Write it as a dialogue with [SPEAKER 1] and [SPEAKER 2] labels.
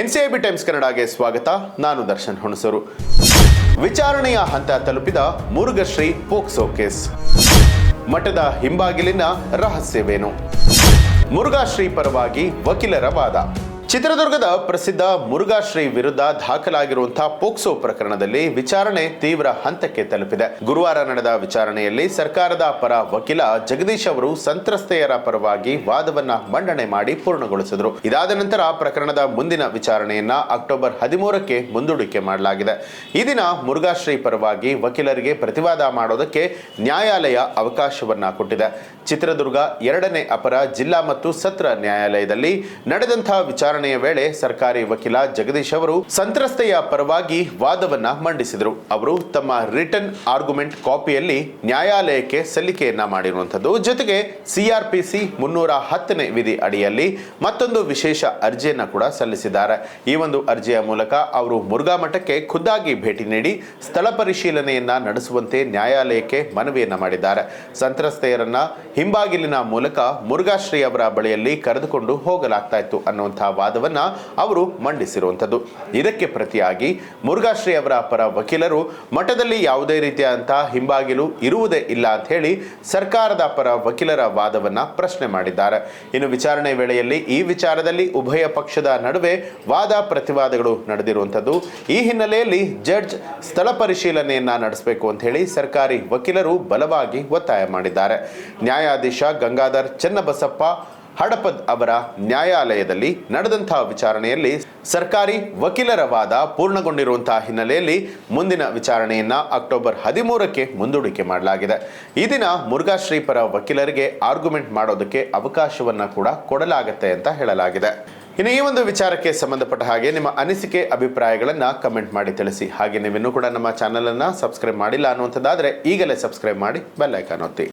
[SPEAKER 1] NCIB times ಕನ್ನಡಗೆ ಸ್ವಾಗತ. ನಾನು ದರ್ಶನ್ ಹುಣಸೂರು. ವಿಚಾರಣೆಯ ಹಂತ ತಲುಪಿದ ಮುರುಘಶ್ರೀ ಪೋಕ್ಸೋ ಕೇಸ್. ಮಠದ ಹಿಂಬಾಗಿಲಿನ ರಹಸ್ಯವೇನು? ಮುರುಘಾಶ್ರೀ ಪರವಾಗಿ ವಕೀಲರ ವಾದ. ಚಿತ್ರದುರ್ಗದ ಪ್ರಸಿದ್ಧ ಮುರುಘಾಶ್ರೀ ವಿರುದ್ಧ ದಾಖಲಾಗಿರುವಂತಹ ಪೋಕ್ಸೋ ಪ್ರಕರಣದಲ್ಲಿ ವಿಚಾರಣೆ ತೀವ್ರ ಹಂತಕ್ಕೆ ತಲುಪಿದೆ. ಗುರುವಾರ ನಡೆದ ವಿಚಾರಣೆಯಲ್ಲಿ ಸರ್ಕಾರದ ಪರ ವಕೀಲ ಜಗದೀಶ್ ಅವರು ಸಂತ್ರಸ್ತೆಯರ ಪರವಾಗಿ ವಾದವನ್ನ ಮಂಡನೆ ಮಾಡಿ ಪೂರ್ಣಗೊಳಿಸಿದರು. ಇದಾದ ನಂತರ ಪ್ರಕರಣದ ಮುಂದಿನ ವಿಚಾರಣೆಯನ್ನ ಅಕ್ಟೋಬರ್ ಹದಿಮೂರಕ್ಕೆ ಮುಂದೂಡಿಕೆ ಮಾಡಲಾಗಿದೆ. ಈ ದಿನ ಮುರುಘಾಶ್ರೀ ಪರವಾಗಿ ವಕೀಲರಿಗೆ ಪ್ರತಿವಾದ ಮಾಡೋದಕ್ಕೆ ನ್ಯಾಯಾಲಯ ಅವಕಾಶವನ್ನ ಕೊಟ್ಟಿದೆ. ಚಿತ್ರದುರ್ಗ ಎರಡನೇ ಅಪರ ಜಿಲ್ಲಾ ಮತ್ತು ಸತ್ರ ನ್ಯಾಯಾಲಯದಲ್ಲಿ ನಡೆದಂತಹ ವಿಚಾರಣೆಯ ವೇಳೆ ಸರ್ಕಾರಿ ವಕೀಲ ಜಗದೀಶ್ ಅವರು ಸಂತ್ರಸ್ತೆಯ ಪರವಾಗಿ ವಾದವನ್ನ ಮಂಡಿಸಿದರು. ಅವರು ತಮ್ಮ ರಿಟರ್ನ್ ಆರ್ಗ್ಯುಮೆಂಟ್ ಕಾಪಿಯಲ್ಲಿ ನ್ಯಾಯಾಲಯಕ್ಕೆ ಸಲ್ಲಿಕೆಯನ್ನ ಮಾಡಿರುವಂಥದ್ದು. ಜೊತೆಗೆ ಸಿಆರ್ಪಿಸಿ ಮುನ್ನೂರ ಹತ್ತನೇ ವಿಧಿ ಅಡಿಯಲ್ಲಿ ಮತ್ತೊಂದು ವಿಶೇಷ ಅರ್ಜಿಯನ್ನ ಕೂಡ ಸಲ್ಲಿಸಿದ್ದಾರೆ. ಈ ಒಂದು ಅರ್ಜಿಯ ಮೂಲಕ ಅವರು ಮುರುಘಾ ಮಠಕ್ಕೆ ಖುದ್ದಾಗಿ ಭೇಟಿ ನೀಡಿ ಸ್ಥಳ ಪರಿಶೀಲನೆಯನ್ನ ನಡೆಸುವಂತೆ ನ್ಯಾಯಾಲಯಕ್ಕೆ ಮನವಿಯನ್ನ ಮಾಡಿದ್ದಾರೆ. ಸಂತ್ರಸ್ತೆಯರನ್ನ ಹಿಂಬಾಗಿಲಿನ ಮೂಲಕ ಮುರುಘಾಶ್ರೀ ಅವರ ಬಳಿಯಲ್ಲಿ ಕರೆದುಕೊಂಡು ಹೋಗಲಾಗ್ತಾ ಇತ್ತು ಅನ್ನುವಂತಹ ವಾದವನ್ನ ಅವರು ಮಂಡಿಸಿರುವಂಥದ್ದು. ಇದಕ್ಕೆ ಪ್ರತಿಯಾಗಿ ಮುರುಘಾಶ್ರೀ ಅವರ ಪರ ವಕೀಲರು, ಮಠದಲ್ಲಿ ಯಾವುದೇ ರೀತಿಯಾದಂತಹ ಹಿಂಬಾಗಿಲು ಇರುವುದೇ ಇಲ್ಲ ಅಂತ ಹೇಳಿ ಸರ್ಕಾರದ ಪರ ವಕೀಲರ ವಾದವನ್ನು ಪ್ರಶ್ನೆ ಮಾಡಿದ್ದಾರೆ. ಇನ್ನು ವಿಚಾರಣೆ ವೇಳೆಯಲ್ಲಿ ಈ ವಿಚಾರದಲ್ಲಿ ಉಭಯ ಪಕ್ಷದ ನಡುವೆ ವಾದ ಪ್ರತಿವಾದಗಳು ನಡೆದಿರುವಂಥದ್ದು. ಈ ಹಿನ್ನೆಲೆಯಲ್ಲಿ ಜಡ್ಜ್ ಸ್ಥಳ ಪರಿಶೀಲನೆಯನ್ನ ನಡೆಸಬೇಕು ಅಂತ ಹೇಳಿ ಸರ್ಕಾರಿ ವಕೀಲರು ಬಲವಾಗಿ ಒತ್ತಾಯ ಮಾಡಿದ್ದಾರೆ. ನ್ಯಾಯಾಧೀಶ ಗಂಗಾಧರ್ ಚನ್ನಬಸಪ್ಪ ಹಡಪದ್ ಅವರ ನ್ಯಾಯಾಲಯದಲ್ಲಿ ನಡೆದಂತಹ ವಿಚಾರಣೆಯಲ್ಲಿ ಸರ್ಕಾರಿ ವಕೀಲರ ವಾದ ಪೂರ್ಣಗೊಂಡಿರುವಂತಹ ಹಿನ್ನೆಲೆಯಲ್ಲಿ ಮುಂದಿನ ವಿಚಾರಣೆಯನ್ನ ಅಕ್ಟೋಬರ್ ಹದಿಮೂರಕ್ಕೆ ಮುಂದೂಡಿಕೆ ಮಾಡಲಾಗಿದೆ. ಈ ದಿನ ಮುರುಘಾಶ್ರೀ ಪರ ವಕೀಲರಿಗೆ ಆರ್ಗ್ಯುಮೆಂಟ್ ಮಾಡೋದಕ್ಕೆ ಅವಕಾಶವನ್ನ ಕೂಡ ಕೊಡಲಾಗುತ್ತೆ ಅಂತ ಹೇಳಲಾಗಿದೆ. ಇನ್ನು ಈ ಒಂದು ವಿಚಾರಕ್ಕೆ ಸಂಬಂಧಪಟ್ಟ ಹಾಗೆ ನಿಮ್ಮ ಅನಿಸಿಕೆ, ಅಭಿಪ್ರಾಯಗಳನ್ನು ಕಮೆಂಟ್ ಮಾಡಿ ತಿಳಿಸಿ. ಹಾಗೆ ನೀವಿನ್ನೂ ಕೂಡ ನಮ್ಮ ಚಾನಲನ್ನು ಸಬ್ಸ್ಕ್ರೈಬ್ ಮಾಡಿಲ್ಲ ಅನ್ನುವಂಥದ್ದಾದರೆ ಈಗಲೇ ಸಬ್ಸ್ಕ್ರೈಬ್ ಮಾಡಿ ಬೆಲ್ಲೈಕಾನ್ ಒತ್ತಿ.